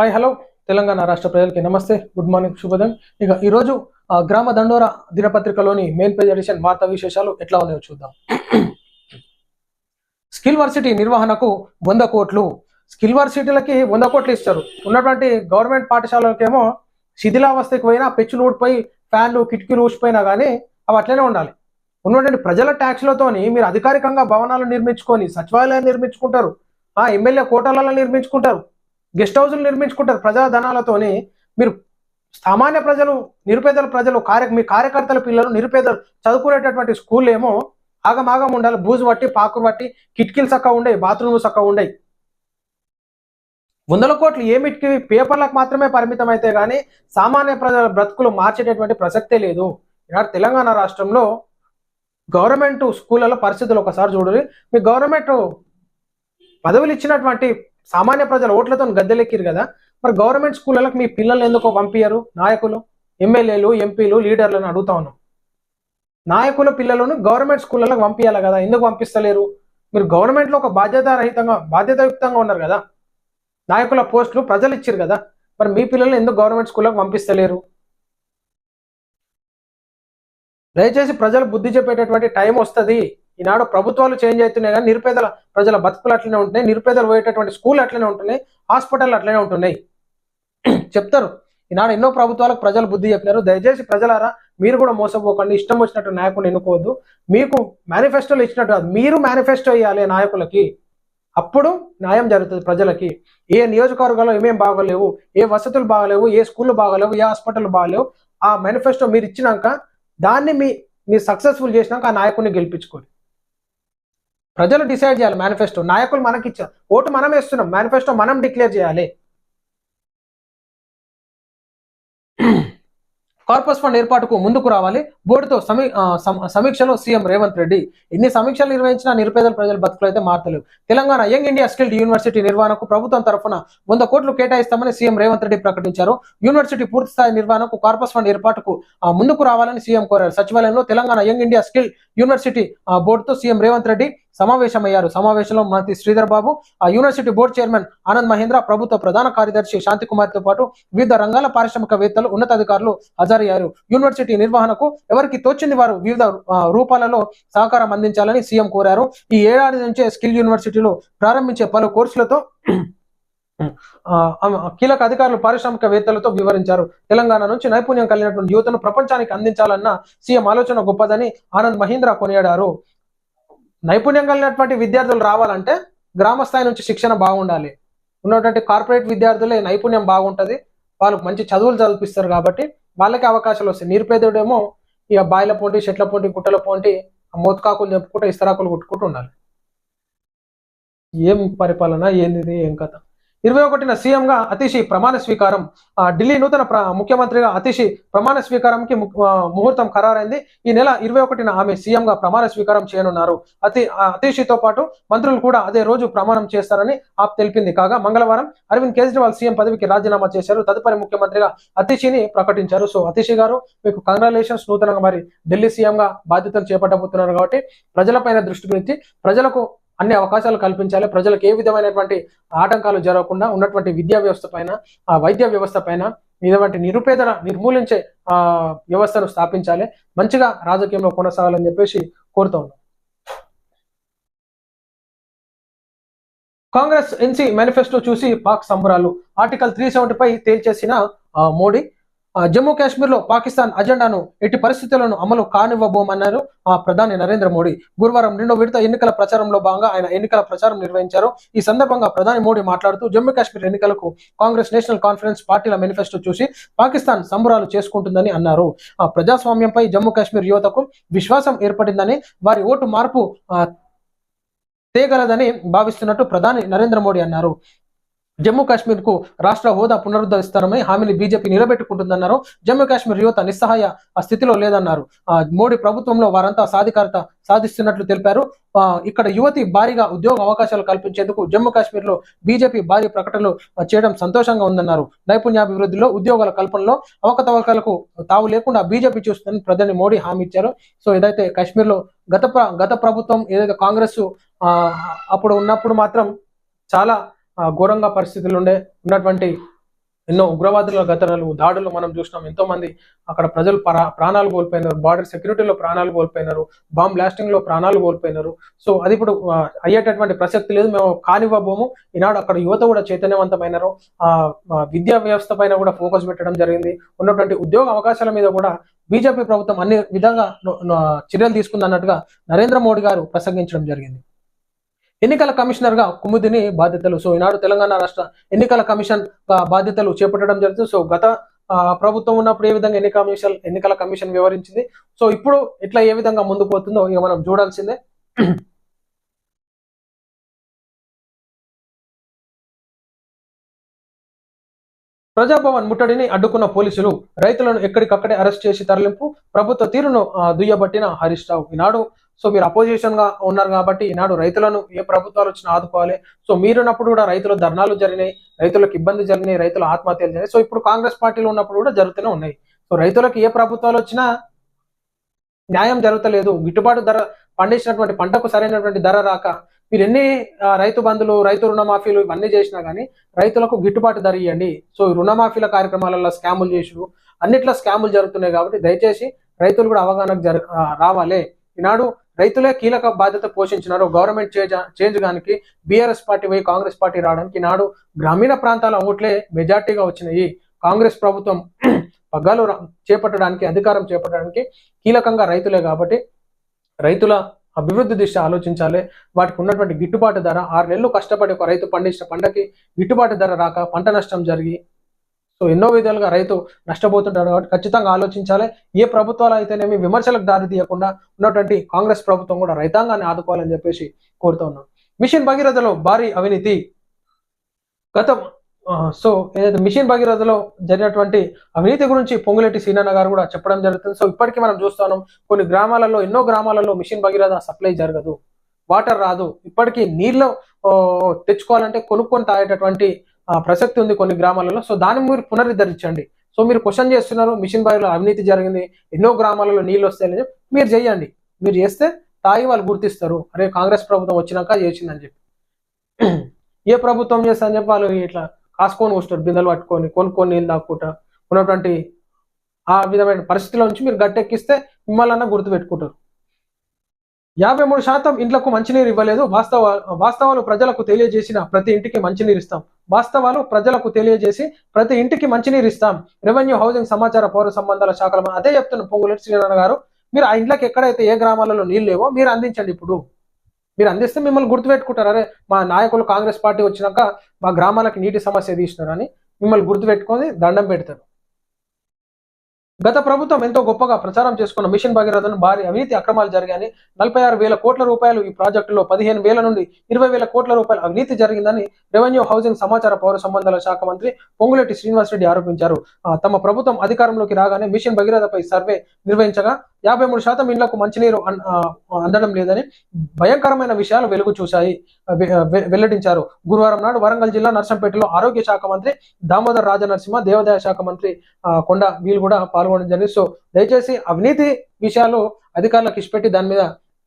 Hi hello Telangana రాష్ట్ర ప్రజలకి నమస్తే. గుడ్ మార్నింగ్ శుభోదయం. ఇక ఈరోజు గ్రామ దండోర దినపత్రికలోని మెయిన్ పేజ్ ఎడిషన్ వార్తా విశేషాలు ఎట్లా ఉన్నాయో చూద్దాం. స్కిల్ వర్సిటీ నిర్వహణకు వంద కోట్లు. స్కిల్ వర్సిటీలకి వంద కోట్లు ఇస్తారు. ఉన్నటువంటి గవర్నమెంట్ పాఠశాలలకేమో శిథిలావస్థకి పోయినా పెచ్చులు ఊడిపోయి ఫ్యాన్లు కిటికీలు ఊసిపోయినా కానీ అవి అట్లనే ఉండాలి. ఉన్నటువంటి ప్రజల ట్యాక్స్లతోని మీరు అధికారికంగా భవనాలు నిర్మించుకొని సచివాలయాలు నిర్మించుకుంటారు. ఆ ఎమ్మెల్యే కోటాలలో నిర్మించుకుంటారు. గెస్ట్ హౌస్లు నిర్మించుకుంటారు ప్రజాధనాలతోనే మీరు సామాన్య ప్రజలు నిరుపేదల ప్రజలు కార్య మీ కార్యకర్తల పిల్లలు నిరుపేదలు చదువుకునేటటువంటి స్కూల్ ఏమో ఆగమాగం ఉండాలి. బూజు పట్టి పాకురు పట్టి కిటికీలు చక్కగా ఉండయి బాత్రూమ్లు చక్కగా ఉండయి. వందల కోట్లు ఏమిటికి పేపర్లకు మాత్రమే పరిమితం అయితే కానీ సామాన్య ప్రజల బ్రతుకులు మార్చేటటువంటి ప్రసక్తే లేదు. ఈనాడు తెలంగాణ రాష్ట్రంలో గవర్నమెంట్ స్కూళ్ళలో పరిస్థితులు ఒకసారి చూడండి. మీ గవర్నమెంట్ పదవులు ఇచ్చినటువంటి సామాన్య ప్రజలు ఓట్లతో గద్దెలెక్కిరు కదా. మరి గవర్నమెంట్ స్కూళ్ళకి మీ పిల్లల్ని ఎందుకో పంపించరు నాయకులు ఎమ్మెల్యేలు ఎంపీలు లీడర్లను అడుగుతా ఉన్నాం. నాయకుల పిల్లలను గవర్నమెంట్ స్కూళ్ళకి పంపించాలి కదా. ఎందుకు పంపిస్తలేరు? మీరు గవర్నమెంట్లో ఒక బాధ్యతారహితంగా బాధ్యతాయుక్తంగా ఉన్నారు కదా. నాయకుల పోస్టులు ప్రజలు ఇచ్చారు కదా. మరి మీ పిల్లల్ని ఎందుకు గవర్నమెంట్ స్కూళ్ళకి పంపిస్తలేరు? దయచేసి ప్రజలు బుద్ధి చెప్పేటటువంటి టైం వస్తుంది. ఈనాడు ప్రభుత్వాలు చేంజ్ అవుతున్నాయి కానీ నిరుపేదల ప్రజల బతుకులు అట్లనే ఉంటున్నాయి నిరుపేదలు పోయేటటువంటి స్కూల్ అట్లనే ఉంటున్నాయి హాస్పిటల్ అట్లనే ఉంటున్నాయి. చెప్తారు. ఈనాడు ఎన్నో ప్రభుత్వాలకు ప్రజలు బుద్ధి చెప్పినారు. దయచేసి ప్రజలారా మీరు కూడా మోసపోకండి. ఇష్టం వచ్చినట్టు నాయకుని ఎన్నుకోవద్దు. మీకు మేనిఫెస్టోలు ఇచ్చినట్టు కాదు. మీరు మేనిఫెస్టో ఇవ్వాలి నాయకులకి. అప్పుడు న్యాయం జరుగుతుంది ప్రజలకి. ఏ నియోజకవర్గాల్లో ఏమేం బాగోలేవు ఏ వసతులు బాగలేవు ఏ స్కూళ్ళు బాగలేవు ఏ హాస్పిటల్ బాగలేవు ఆ మేనిఫెస్టో మీరు ఇచ్చినాక దాన్ని మీ మీరు సక్సెస్ఫుల్ చేసినాక ఆ నాయకుడిని గెలిపించుకోండి. ప్రజలు డిసైడ్ చేయాలి మేనిఫెస్టో. నాయకులు మనకి ఇచ్చారు ఓటు మనం వేస్తున్నాం. మేనిఫెస్టో మనం డిక్లేర్ చేయాలి. కార్పస్ ఫండ్ ఏర్పాటుకు ముందుకు రావాలి. బోర్డుతో సమీ సమీక్షలో సీఎం రేవంత్ రెడ్డి. ఎన్ని సమీక్షలు నిర్వహించినా నిరుపేదల ప్రజల బతుకులు అయితే మారతలేవు. Telangana young India skilled university నిర్వహణకు ప్రభుత్వం తరఫున వంద కోట్లు కేటాయిస్తామని సీఎం రేవంత్ రెడ్డి ప్రకటించారు. యూనివర్సిటీ పూర్తి స్థాయి నిర్వహణకు కార్పస్ ఫండ్ ఏర్పాటుకు ఆ, ముందుకు రావాలని సీఎం కోరారు. సచివాలయంలో Telangana young India skill university బోర్డుతో సీఎం రేవంత్ రెడ్డి సమావేశమయ్యారు. సమావేశంలో మంత్రి శ్రీధర్ బాబు ఆ university board chairman Anand Mahindra ప్రభుత్వ ప్రధాన కార్యదర్శి శాంతికుమార్తో పాటు వివిధ రంగాల పారిశ్రామికవేత్తలు ఉన్నతాధికారులు హాజరయ్యారు. యూనివర్సిటీ నిర్వహణకు ఎవరికి తోచింది వారు వివిధ రూపాలలో సహకారం అందించాలని సీఎం కోరారు. ఈ ఏడాది నుంచే స్కిల్ యూనివర్సిటీలో ప్రారంభించే పలు కోర్సులతో కీలక అధికారులు పారిశ్రామికవేత్తలతో వివరించారు. తెలంగాణ నుంచి నైపుణ్యం కలిగినటువంటి యువతను ప్రపంచానికి అందించాలన్న సీఎం ఆలోచన గొప్పదని ఆనంద్ మహీంద్ర కొనియాడారు. నైపుణ్యం కలిగినటువంటి విద్యార్థులు రావాలంటే గ్రామ స్థాయి నుంచి శిక్షణ బాగుండాలి. ఉన్నటువంటి కార్పొరేట్ విద్యార్థులే నైపుణ్యం బాగుంటుంది. వాళ్ళకు మంచి చదువులు చదివిస్తారు కాబట్టి వాళ్ళకి అవకాశాలు వస్తాయి. నిరుపేదడేమో ఇక బాయిల పోటీ చెట్ల పోటీ గుట్టల పోటీ మోతకాకులు చెప్పుకుంటూ ఇస్తరాకులు కుట్టుకుంటూ ఉండాలి. ఏం పరిపాలన ఏంది ఏం కథ? ఇరవై ఒకటిన సీఎంగా అతిషి ప్రమాణ స్వీకారం. ఆ, ఢిల్లీ నూతన ముఖ్యమంత్రిగా అతిషి ప్రమాణ స్వీకారంకి ముహూర్తం ఖరారైంది. ఈ నెల ఇరవై ఒకటిన ఆమె సీఎంగా ప్రమాణ స్వీకారం చేయనున్నారు. అతి ఆ, అతిషితో పాటు మంత్రులు కూడా అదే రోజు ప్రమాణం చేస్తారని ఆప్ తెలిపింది. కాగా మంగళవారం అరవింద్ కేజ్రీవాల్ సీఎం పదవికి రాజీనామా చేశారు. తదుపరి ముఖ్యమంత్రిగా అతిషిని ప్రకటించారు. సో అతిషి గారు మీకు కంగ్రాచులేషన్స్ నూతనంగా మరి ఢిల్లీ సీఎంగా బాధ్యతలు చేపట్టబోతున్నారు కాబట్టి ప్రజలపైన దృష్టి పెట్టి ప్రజలకు అన్ని అవకాశాలు కల్పించాలి. ప్రజలకు ఏ విధమైనటువంటి ఆటంకాలు జరగకుండా ఉన్నటువంటి విద్యా వ్యవస్థ పైన ఆ వైద్య వ్యవస్థ పైన ఇటువంటి నిరుపేదల నిర్మూలించే ఆ వ్యవస్థను స్థాపించాలి. మంచిగా రాజకీయంలో కొనసాగాలని చెప్పేసి కోరుతా ఉన్నాం. కాంగ్రెస్ ఎన్సీ మేనిఫెస్టో చూసి పాక్ సంబరాలు. ఆర్టికల్ త్రీ పై తేల్చేసిన ఆ, మోడీ జమ్మూ కాశ్మీర్లో పాకిస్తాన్ అజెండాను ఎట్టి పరిస్థితులను అమలు కానివ్వబోమన్నారు ఆ ప్రధాని నరేంద్ర మోడీ. గురువారం రెండో విడత ఎన్నికల ప్రచారంలో భాగంగా ఆయన ఎన్నికల ప్రచారం నిర్వహించారు. ఈ సందర్భంగా ప్రధాని మోడీ మాట్లాడుతూ జమ్మూ కాశ్మీర్ ఎన్నికలకు కాంగ్రెస్ నేషనల్ కాన్ఫరెన్స్ పార్టీల మేనిఫెస్టో చూసి పాకిస్తాన్ సంబరాలు చేసుకుంటుందని అన్నారు. ఆ ప్రజాస్వామ్యంపై జమ్మూ కాశ్మీర్ యువతకు విశ్వాసం ఏర్పడిందని వారి ఓటు మార్పు తేగలదని భావిస్తున్నట్టు ప్రధాని నరేంద్ర మోడీ అన్నారు. జమ్మూ కాశ్మీర్కు రాష్ట్ర హోదా పునరుద్ధరిస్తారని హామీని బీజేపీ నిలబెట్టుకుంటుందన్నారు. జమ్మూ కాశ్మీర్ యువత నిస్సహాయ స్థితిలో లేదన్నారు. మోడీ ప్రభుత్వంలో వారంతా సాధికారత సాధిస్తున్నట్లు తెలిపారు. ఇక్కడ యువతి భారీగా ఉద్యోగ అవకాశాలు కల్పించేందుకు జమ్మూ కాశ్మీర్లో బీజేపీ భారీ ప్రకటనలు చేయడం సంతోషంగా ఉందన్నారు. నైపుణ్యాభివృద్ధిలో ఉద్యోగాల కల్పనలో అవకతవకలకు తావు లేకుండా బీజేపీ చూస్తుందని ప్రధాని మోడీ హామీ ఇచ్చారు. సో ఏదైతే కాశ్మీర్లో గత ప్ర- గత ప్రభుత్వం ఏదైతే కాంగ్రెస్ అప్పుడు ఉన్నప్పుడు మాత్రం చాలా ఘోరంగా పరిస్థితులు ఉండే ఉన్నటువంటి ఎన్నో ఉగ్రవాదుల ఘటనలు దాడులు మనం చూసినాం. ఎంతో మంది అక్కడ ప్రజలు ప్రాణాలు కోల్పోయినారు. బార్డర్ సెక్యూరిటీలో ప్రాణాలు కోల్పోయినారు. బాంబ్ బ్లాస్టింగ్లో ప్రాణాలు కోల్పోయినారు. సో అది ఇప్పుడు అయ్యేటటువంటి ప్రసక్తి లేదు. మేము కానివ్వబోము. ఈనాడు అక్కడ యువత కూడా చైతన్యవంతమైనారు. ఆ విద్యా వ్యవస్థ పైన కూడా ఫోకస్ పెట్టడం జరిగింది. ఉన్నటువంటి ఉద్యోగ అవకాశాల మీద కూడా బీజేపీ ప్రభుత్వం అన్ని విధంగా చర్యలు తీసుకుందన్నట్టుగా నరేంద్ర మోడీ గారు ప్రసంగించడం జరిగింది. ఎన్నికల కమిషనర్గా కుముదిని బాధ్యతలు. సో ఈనాడు తెలంగాణ రాష్ట్ర ఎన్నికల కమిషన్ బాధ్యతలు చేపట్టడం జరుగుతుంది. సో గత ఆ, ప్రభుత్వం ఉన్నప్పుడు ఏ విధంగా ఎన్నికల కమిషన్ ఎన్నికల కమిషన్ వివరించింది సో ఇప్పుడు ఇట్లా ఏ విధంగా ముందుకు పోతుందో ఇక మనం చూడాల్సిందే. ప్రజాభవన్ ముట్టడిని అడ్డుకున్న పోలీసులు రైతులను ఎక్కడికక్కడే అరెస్ట్ చేసి తరలింపు ప్రభుత్వ తీరును దుయ్యబట్టిన హరీష్ రావు ఈనాడు. సో మీరు అపోజిషన్గా ఉన్నారు కాబట్టి ఈనాడు రైతులను ఏ ప్రభుత్వాలు వచ్చినా ఆదుకోవాలి. సో మీరున్నప్పుడు కూడా రైతుల ధర్నాలు జరిగినాయి రైతులకు ఇబ్బంది జరిగినాయి రైతుల ఆత్మహత్యలు జరిగినాయి. సో ఇప్పుడు కాంగ్రెస్ పార్టీలో ఉన్నప్పుడు కూడా జరుగుతూనే ఉన్నాయి. సో రైతులకు ఏ ప్రభుత్వాలు వచ్చినా న్యాయం జరుగుతలేదు. గిట్టుబాటు ధర పండించినటువంటి పంటకు సరైనటువంటి ధర రాక మీరు ఎన్ని రైతు బంధులు రైతు రుణమాఫీలు ఇవన్నీ చేసినా కానీ రైతులకు గిట్టుబాటు ధర ఇవ్వండి సో రుణమాఫీల కార్యక్రమాలలో స్కాములు చేసుడు అన్నిట్లో స్కాములు జరుగుతున్నాయి కాబట్టి దయచేసి రైతులు కూడా అవగాహనకు జర రావాలి. ఈనాడు రైతులే కీలక బాధ్యత పోషించినారు. గవర్నమెంట్ చేంజ్ చేంజ్ గానికి బీఆర్ఎస్ పార్టీ పోయి కాంగ్రెస్ పార్టీ రావడానికి ఈనాడు గ్రామీణ ప్రాంతాల ఓట్లే మెజార్టీగా వచ్చినాయి. కాంగ్రెస్ ప్రభుత్వం పగ్గాలు చేపట్టడానికి అధికారం చేపట్టడానికి కీలకంగా రైతులే కాబట్టి రైతుల అభివృద్ధి దిశ ఆలోచించాలి. వాటికి ఉన్నటువంటి గిట్టుబాటు ధర ఆరు నెలలు కష్టపడి ఒక రైతు పండించిన పంటకి గిట్టుబాటు ధర రాక పంట నష్టం జరిగి సో ఎన్నో విధాలుగా రైతు నష్టపోతుంటాడు కాబట్టి ఖచ్చితంగా ఆలోచించాలి. ఏ ప్రభుత్వాలు అయితేనేమి విమర్శలకు దారి తీయకుండా ఉన్నటువంటి కాంగ్రెస్ ప్రభుత్వం కూడా రైతాంగాన్ని ఆదుకోవాలని చెప్పేసి కోరుతా ఉన్నాం. మిషన్ భగీరథలో భారీ అవినీతి. గత సో ఏదైతే మిషన్ భగీరథలో జరిగినటువంటి అవినీతి గురించి పొంగులేటి సీనన్న గారు కూడా చెప్పడం జరుగుతుంది. సో ఇప్పటికీ మనం చూస్తాం కొన్ని గ్రామాలలో ఎన్నో గ్రామాలలో మిషన్ భగీరథ సప్లై జరగదు వాటర్ రాదు. ఇప్పటికీ నీళ్ళు తెచ్చుకోవాలంటే కొనుక్కొని తాగేటటువంటి ప్రసక్తి ఉంది కొన్ని గ్రామాలలో. సో దాన్ని మీరు పునరుద్ధరించండి. సో మీరు క్వశ్చన్ చేస్తున్నారు మిషన్ భగీరథ అవినీతి జరిగింది ఎన్నో గ్రామాలలో నీళ్ళు వస్తాయని చెప్పి. మీరు చేయండి. మీరు చేస్తే తాగి వాళ్ళు గుర్తిస్తారు. అరే కాంగ్రెస్ ప్రభుత్వం వచ్చినాక చేసిందని చెప్పి. ఏ ప్రభుత్వం చేస్తా అని చెప్పి వాళ్ళు ఇట్లా కాసుకొని వస్తారు బిందెలు పట్టుకొని కొనుక్కొని నీళ్ళు తాక్కుంటా ఉన్నటువంటి ఆ విధమైన పరిస్థితిలో నుంచి మీరు గట్టెక్కిస్తే మిమ్మల్ని గుర్తు పెట్టుకుంటారు యాభై మూడు శాతం ఇంట్లకు మంచినీరు ఇవ్వలేదు. వాస్తవ వాస్తవాలు ప్రజలకు తెలియజేసిన ప్రతి ఇంటికి మంచినీరు ఇస్తాం. వాస్తవాలు ప్రజలకు తెలియజేసి ప్రతి ఇంటికి మంచినీరు ఇస్తాం. రెవెన్యూ హౌసింగ్ సమాచార పౌర సంబంధాల శాఖల అదే చెప్తున్న పొంగులేటి శ్రీనారాయణ గారు మీరు ఆ ఇంట్లోకి ఎక్కడైతే ఏ గ్రామాలలో నీళ్ళు లేవో మీరు అందించండి ఇప్పుడు. మీరు అందిస్తే మిమ్మల్ని గుర్తుపెట్టుకుంటారు. అరే మా నాయకులు కాంగ్రెస్ పార్టీ వచ్చినాక మా గ్రామాలకు నీటి సమస్య తీసినారని మిమ్మల్ని గుర్తుపెట్టుకొని దండం పెడతారు. గత ప్రభుత్వం ఎంతో గొప్పగా ప్రచారం చేసుకున్న మిషన్ భగీరథను భారీ అవినీతి అక్రమాలు జరిగాయని నలభై ఆరు వేల కోట్ల రూపాయలు ఈ ప్రాజెక్టులో పదిహేను వేల నుండి ఇరవై వేల కోట్ల రూపాయలు అవినీతి జరిగిందని రెవెన్యూ హౌసింగ్ సమాచార పౌర సంబంధాల శాఖ మంత్రి పొంగులేటి శ్రీనివాసరెడ్డి ఆరోపించారు. తమ ప్రభుత్వం అధికారంలోకి రాగానే మిషన్ భగీరథపై సర్వే నిర్వహించగా యాభై మూడు శాతం ఇండ్లకు మంచినీరు అన్- అందడం లేదని భయంకరమైన విషయాలు వెలుగు చూశాయి. వెల్లడించారు. గురువారం నాడు వరంగల్ జిల్లా నర్సంపేటలో ఆరోగ్య శాఖ మంత్రి దామోదర్ రాజనరసింహ దేవాదాయ శాఖ మంత్రి ఆ, కొండ వీళ్ళు కూడా పాల్గొనడం జరిగింది. సో దయచేసి అవినీతి విషయాలు అధికారులకు ఇచ్చిపెట్టి దాని మీద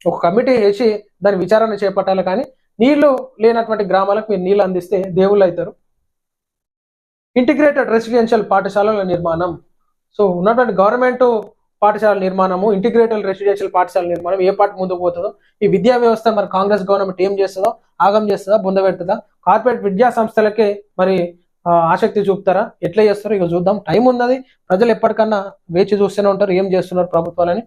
ఒక కమిటీ వేసి దాని విచారణ చేపట్టాలి. కానీ నీళ్ళు లేనటువంటి గ్రామాలకు మీరు నీళ్ళు అందిస్తే దేవుళ్ళు అవుతారు. ఇంటిగ్రేటెడ్ రెసిడెన్షియల్ పాఠశాలల నిర్మాణం. సో ఉన్నటువంటి గవర్నమెంట్ పాఠశాల నిర్మాణము ఇంటిగ్రేటెడ్ రెసిడెన్షియల్ పాఠశాల నిర్మాణం ఏ పాటు ముందుకు పోతుందో ఈ విద్యా వ్యవస్థ మరి కాంగ్రెస్ గవర్నమెంట్ ఏం చేస్తుందో ఆగం చేస్తుందా బుంద పెడుతుందా? కార్పొరేట్ విద్యా సంస్థలకే మరి ఆసక్తి చూపుతారా? ఎట్లా చేస్తారో ఇక చూద్దాం. టైం ఉన్నది. ప్రజలు ఎప్పటికన్నా వేచి చూస్తూనే ఉంటారు. ఏం చేస్తున్నారు ప్రభుత్వాలని.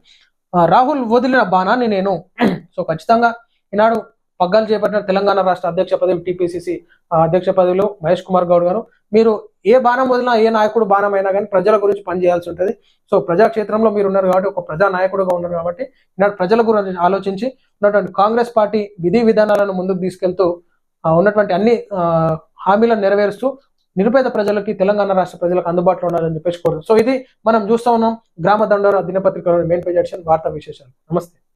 రాహుల్ వదిలిన బాణాన్ని నేను సో ఖచ్చితంగా ఈనాడు పగ్గాలు చేపట్టిన తెలంగాణ రాష్ట్ర అధ్యక్ష పదవి టీపీసీసీ అధ్యక్ష పదవిలో మహేష్ కుమార్ గౌడ్ గారు. మీరు ఏ బాణం వదిలినా ఏ నాయకుడు బాణం అయినా కానీ ప్రజల గురించి పనిచేయాల్సి ఉంటుంది. సో ప్రజాక్షేత్రంలో మీరు ఉన్నారు కాబట్టి ఒక ప్రజా నాయకుడుగా ఉన్నారు కాబట్టి ఈనాడు ప్రజల గురించి ఆలోచించి ఉన్నటువంటి కాంగ్రెస్ పార్టీ విధి విధానాలను ముందుకు తీసుకెళ్తూ ఉన్నటువంటి అన్ని హామీలను నెరవేరుస్తూ నిరుపేద ప్రజలకి తెలంగాణ రాష్ట్ర ప్రజలకు అందుబాటులో ఉన్నారని చెప్పేసి కోరుతాం సో ఇది మనం చూస్తా ఉన్నాం. గ్రామ దండోర దినపత్రికలోని మెయిన్ పేజ్ ఎడిషన్ వార్తా విశేషాలు. నమస్తే.